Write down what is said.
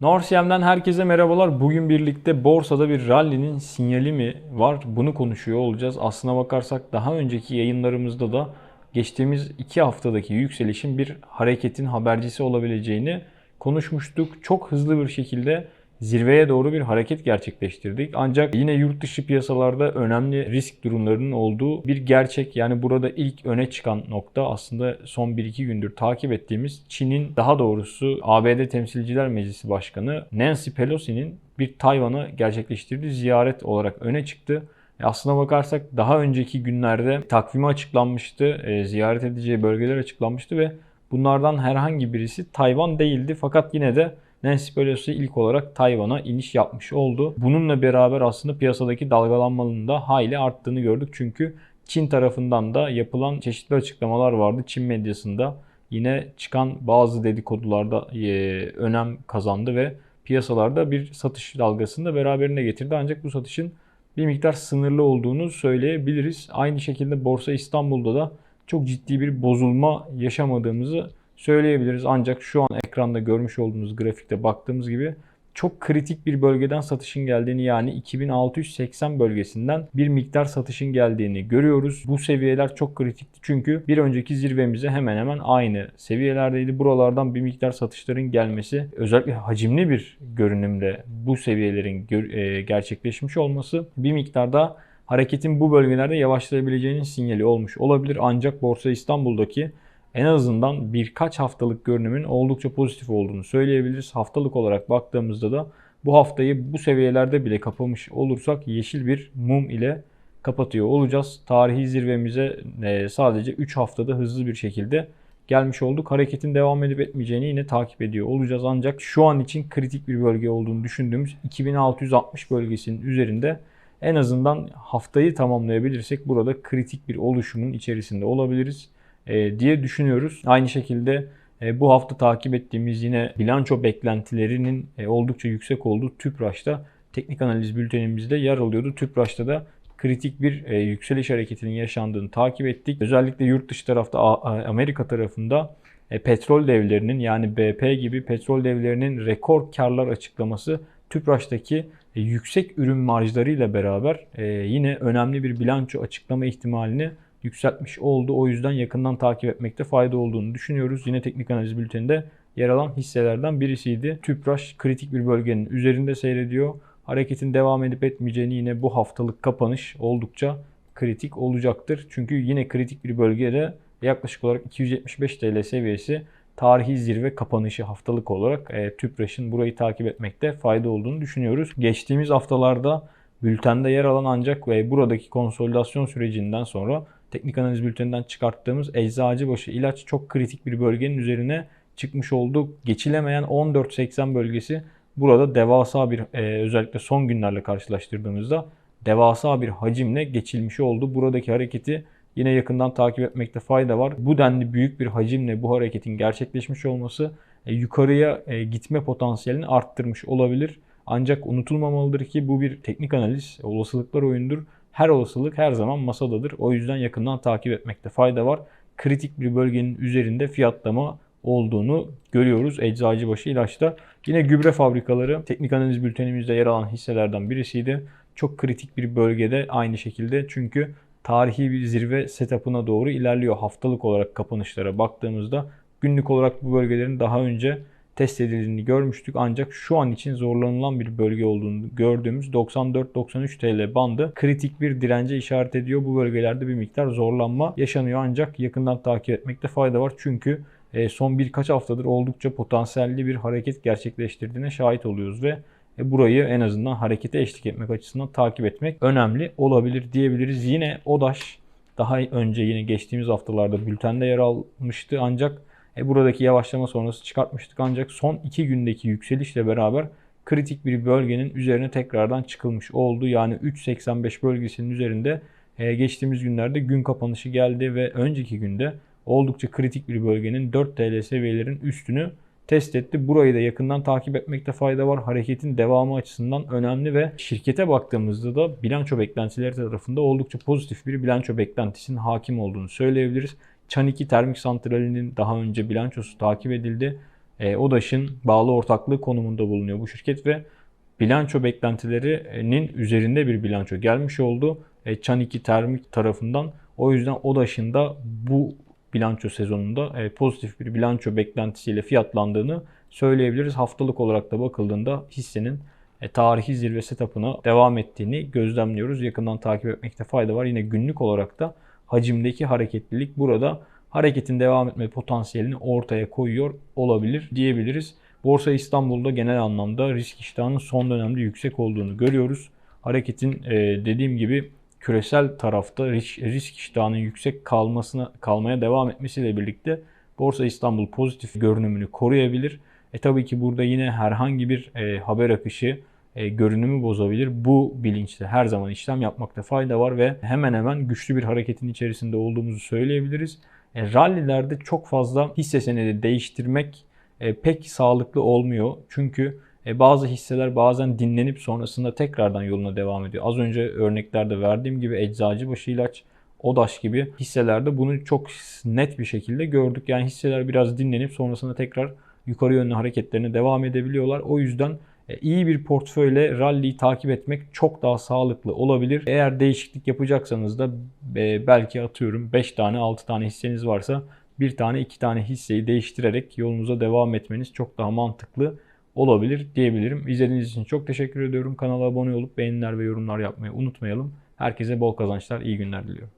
Norsiyem'den herkese merhabalar. Bugün birlikte borsada bir rally'nin sinyali mi var? Bunu konuşuyor olacağız. Aslına bakarsak daha önceki yayınlarımızda da geçtiğimiz iki haftadaki yükselişin bir hareketin habercisi olabileceğini konuşmuştuk. Çok hızlı bir şekilde zirveye doğru bir hareket gerçekleştirdik. Ancak yine yurt dışı piyasalarda önemli risk durumlarının olduğu bir gerçek. Yani burada ilk öne çıkan nokta aslında son 1-2 gündür takip ettiğimiz Çin'in daha doğrusu ABD Temsilciler Meclisi Başkanı Nancy Pelosi'nin bir Tayvan'a gerçekleştirdiği ziyaret olarak öne çıktı. E Aslına bakarsak daha önceki günlerde takvimi açıklanmıştı, e, ziyaret edeceği bölgeler açıklanmıştı ve bunlardan herhangi birisi Tayvan değildi. Fakat yine de Nancy Pelosi ilk olarak Tayvan'a iniş yapmış oldu. Bununla beraber aslında piyasadaki dalgalanmanın da hayli arttığını gördük. Çünkü Çin tarafından da yapılan çeşitli açıklamalar vardı. Çin medyasında yine çıkan bazı dedikodularda e, önem kazandı ve piyasalarda bir satış dalgasını da beraberine getirdi. Ancak bu satışın bir miktar sınırlı olduğunu söyleyebiliriz. Aynı şekilde Borsa İstanbul'da da çok ciddi bir bozulma yaşamadığımızı söyleyebiliriz. Ancak şu an ekranda görmüş olduğunuz grafikte baktığımız gibi çok kritik bir bölgeden satışın geldiğini yani 2680 bölgesinden bir miktar satışın geldiğini görüyoruz. Bu seviyeler çok kritikti çünkü bir önceki zirvemize hemen hemen aynı seviyelerdeydi. Buralardan bir miktar satışların gelmesi özellikle hacimli bir görünümde bu seviyelerin e, gerçekleşmiş olması bir miktarda hareketin bu bölgelerde yavaşlayabileceğinin sinyali olmuş olabilir. Ancak Borsa İstanbul'daki en azından birkaç haftalık görünümün oldukça pozitif olduğunu söyleyebiliriz. Haftalık olarak baktığımızda da bu haftayı bu seviyelerde bile kapamış olursak yeşil bir mum ile kapatıyor olacağız. Tarihi zirvemize e, sadece 3 haftada hızlı bir şekilde gelmiş olduk. Hareketin devam edip etmeyeceğini yine takip ediyor olacağız. Ancak şu an için kritik bir bölge olduğunu düşündüğümüz 2660 bölgesinin üzerinde en azından haftayı tamamlayabilirsek burada kritik bir oluşumun içerisinde olabiliriz diye düşünüyoruz. Aynı şekilde e, bu hafta takip ettiğimiz yine bilanço beklentilerinin e, oldukça yüksek olduğu TÜPRAŞ'ta teknik analiz bültenimizde yer alıyordu. TÜPRAŞ'ta da kritik bir yükseliş hareketinin yaşandığını takip ettik. Özellikle yurt dışı tarafta Amerika tarafında petrol devlerinin yani BP gibi petrol devlerinin rekor karlar açıklaması TÜPRAŞ'taki yüksek ürün marjlarıyla beraber yine önemli bir bilanço açıklama ihtimalini yükseltmiş oldu. O yüzden yakından takip etmekte fayda olduğunu düşünüyoruz. Yine teknik analiz bülteninde yer alan hisselerden birisiydi. Tüpraş kritik bir bölgenin üzerinde seyrediyor. Hareketin devam edip etmeyeceğini yine bu haftalık kapanış oldukça kritik olacaktır. Çünkü yine kritik bir bölgede yaklaşık olarak 275 TL seviyesi tarihi zirve kapanışı haftalık olarak e, TÜPRAŞ'ın burayı takip etmekte fayda olduğunu düşünüyoruz. Geçtiğimiz haftalarda bültende yer alan ancak ve buradaki konsolidasyon sürecinden sonra teknik analiz bülteninden çıkarttığımız Eczacıbaşı ilaç çok kritik bir bölgenin üzerine çıkmış oldu. Geçilemeyen 14.80 bölgesi burada devasa bir e, özellikle son günlerle karşılaştırdığımızda devasa bir hacimle geçilmiş oldu. Buradaki hareketi yine yakından takip etmekte fayda var. Bu denli büyük bir hacimle bu hareketin gerçekleşmiş olması e, yukarıya e, gitme potansiyelini arttırmış olabilir. Ancak unutulmamalıdır ki bu bir teknik analiz, olasılıklar oyundur her olasılık her zaman masadadır. O yüzden yakından takip etmekte fayda var. Kritik bir bölgenin üzerinde fiyatlama olduğunu görüyoruz Eczacıbaşı ilaçta. Yine gübre fabrikaları teknik analiz bültenimizde yer alan hisselerden birisiydi. Çok kritik bir bölgede aynı şekilde çünkü tarihi bir zirve setup'ına doğru ilerliyor. Haftalık olarak kapanışlara baktığımızda günlük olarak bu bölgelerin daha önce test edildiğini görmüştük. Ancak şu an için zorlanılan bir bölge olduğunu gördüğümüz 94-93 TL bandı kritik bir dirence işaret ediyor. Bu bölgelerde bir miktar zorlanma yaşanıyor ancak yakından takip etmekte fayda var. Çünkü e, son birkaç haftadır oldukça potansiyelli bir hareket gerçekleştirdiğine şahit oluyoruz ve e, burayı en azından harekete eşlik etmek açısından takip etmek önemli olabilir diyebiliriz. Yine ODAŞ daha önce yine geçtiğimiz haftalarda bültende yer almıştı ancak e, buradaki yavaşlama sonrası çıkartmıştık ancak son 2 gündeki yükselişle beraber kritik bir bölgenin üzerine tekrardan çıkılmış oldu. Yani 3.85 bölgesinin üzerinde e, geçtiğimiz günlerde gün kapanışı geldi ve önceki günde oldukça kritik bir bölgenin 4 TL seviyelerin üstünü test etti. Burayı da yakından takip etmekte fayda var. Hareketin devamı açısından önemli ve şirkete baktığımızda da bilanço beklentileri tarafında oldukça pozitif bir bilanço beklentisinin hakim olduğunu söyleyebiliriz. Çan 2 termik santralinin daha önce bilançosu takip edildi. e, ODAŞ'ın bağlı ortaklığı konumunda bulunuyor bu şirket ve bilanço beklentilerinin üzerinde bir bilanço gelmiş oldu. E, Çan 2 Termik tarafından. O yüzden ODAŞ'ın da bu bilanço sezonunda e, pozitif bir bilanço beklentisiyle fiyatlandığını söyleyebiliriz. Haftalık olarak da bakıldığında hissenin e, tarihi zirve setup'ına devam ettiğini gözlemliyoruz. Yakından takip etmekte fayda var. Yine günlük olarak da hacimdeki hareketlilik burada hareketin devam etme potansiyelini ortaya koyuyor olabilir diyebiliriz. Borsa İstanbul'da genel anlamda risk iştahının son dönemde yüksek olduğunu görüyoruz. Hareketin e, dediğim gibi küresel tarafta risk, risk iştahının yüksek kalmasına kalmaya devam etmesiyle birlikte Borsa İstanbul pozitif görünümünü koruyabilir. E tabii ki burada yine herhangi bir e, haber akışı e, görünümü bozabilir. Bu bilinçle her zaman işlem yapmakta fayda var ve hemen hemen güçlü bir hareketin içerisinde olduğumuzu söyleyebiliriz. E, rallilerde çok fazla hisse senedi değiştirmek e, pek sağlıklı olmuyor. Çünkü e, bazı hisseler bazen dinlenip sonrasında tekrardan yoluna devam ediyor. Az önce örneklerde verdiğim gibi Eczacıbaşı ilaç, ODAŞ gibi hisselerde bunu çok net bir şekilde gördük. Yani hisseler biraz dinlenip sonrasında tekrar yukarı yönlü hareketlerine devam edebiliyorlar. O yüzden iyi bir portföyle rally'yi takip etmek çok daha sağlıklı olabilir. Eğer değişiklik yapacaksanız da e, belki atıyorum 5 tane 6 tane hisseniz varsa bir tane iki tane hisseyi değiştirerek yolunuza devam etmeniz çok daha mantıklı olabilir diyebilirim. İzlediğiniz için çok teşekkür ediyorum. Kanala abone olup beğeniler ve yorumlar yapmayı unutmayalım. Herkese bol kazançlar, iyi günler diliyorum.